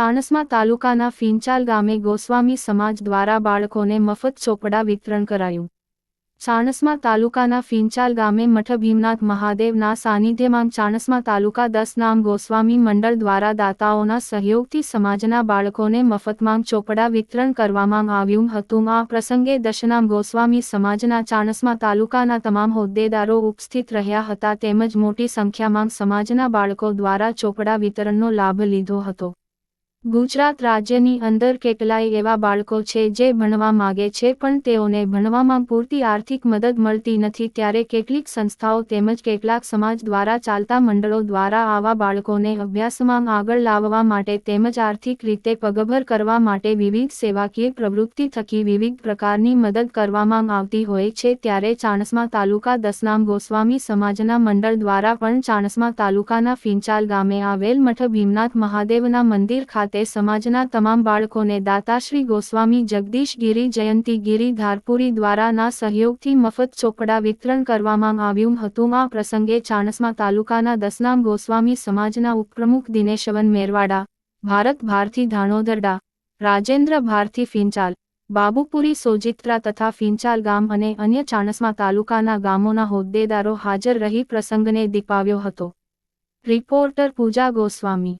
ચાણસ્મા તાલુકાના ફિંચાલ ગામે ગોસ્વામી સમાજ દ્વારા બાળકોને મફત ચોપડા વિતરણ કરાયું. ચાણસ્મા તાલુકાના ફિંચાલ ગામે મઠ ભીમનાથ મહાદેવના સાનિધ્યમાં ચાણસ્મા તાલુકા દસ નામ ગોસ્વામી મંડળ દ્વારા દાતાઓના સહયોગથી સમાજના બાળકોને મફતમાં ચોપડા વિતરણ કરવામાં આવ્યું હતું. આ પ્રસંગે દશનામ ગોસ્વામી સમાજના ચાણસ્મા તાલુકાના તમામ હોદ્દેદારો ઉપસ્થિત રહ્યા હતા તેમજ મોટી સંખ્યામાં સમાજના બાળકો દ્વારા ચોપડા વિતરણનો લાભ લીધો હતો. ગુજરાત રાજ્યની અંદર કેટલાય એવા બાળકો છે જે ભણવા માગે છે, પણ તેઓને ભણવામાં પૂરતી આર્થિક મદદ મળતી નથી. ત્યારે કેટલીક સંસ્થાઓ તેમજ કેટલાક સમાજ દ્વારા ચાલતા મંડળો દ્વારા આવા બાળકોને અભ્યાસમાં આગળ લાવવા માટે તેમજ આર્થિક રીતે પગભર કરવા માટે વિવિધ સેવાકીય પ્રવૃત્તિ થકી વિવિધ પ્રકારની મદદ કરવામાં આવતી હોય છે. ત્યારે ચાણસ્મા તાલુકા દસનામ ગોસ્વામી સમાજના મંડળ દ્વારા પણ ચાણસ્મા તાલુકાના ફિંચાલ ગામે આવેલ મઠ ભીમનાથ મહાદેવના મંદિર ખાતે ખાતે સમાજના તમામ બાળકોને દાતાશ્રી ગોસ્વામી જગદીશ ગીરી જયંતિ ગીરી ધારપુરી દ્વારાના સહયોગથી મફત ચોપડા વિતરણ કરવામાં આવ્યું હતું. આ પ્રસંગે ચાણસમા તાલુકાના દસનામ ગોસ્વામી સમાજના ઉપપ્રમુખ દિનેશવન મેરવાડા, ભારત ભારતી ધાણોદરડા રાજેન્દ્ર ભારતી ફિંચાલ, બાબુપુરી સોજિત્રા તથા ફિંચાલ ગામ અને અન્ય ચાણસમા તાલુકાના ગામોના હોદ્દેદારો હાજર રહી પ્રસંગને દીપાવ્યો હતો. રિપોર્ટર પૂજા ગોસ્વામી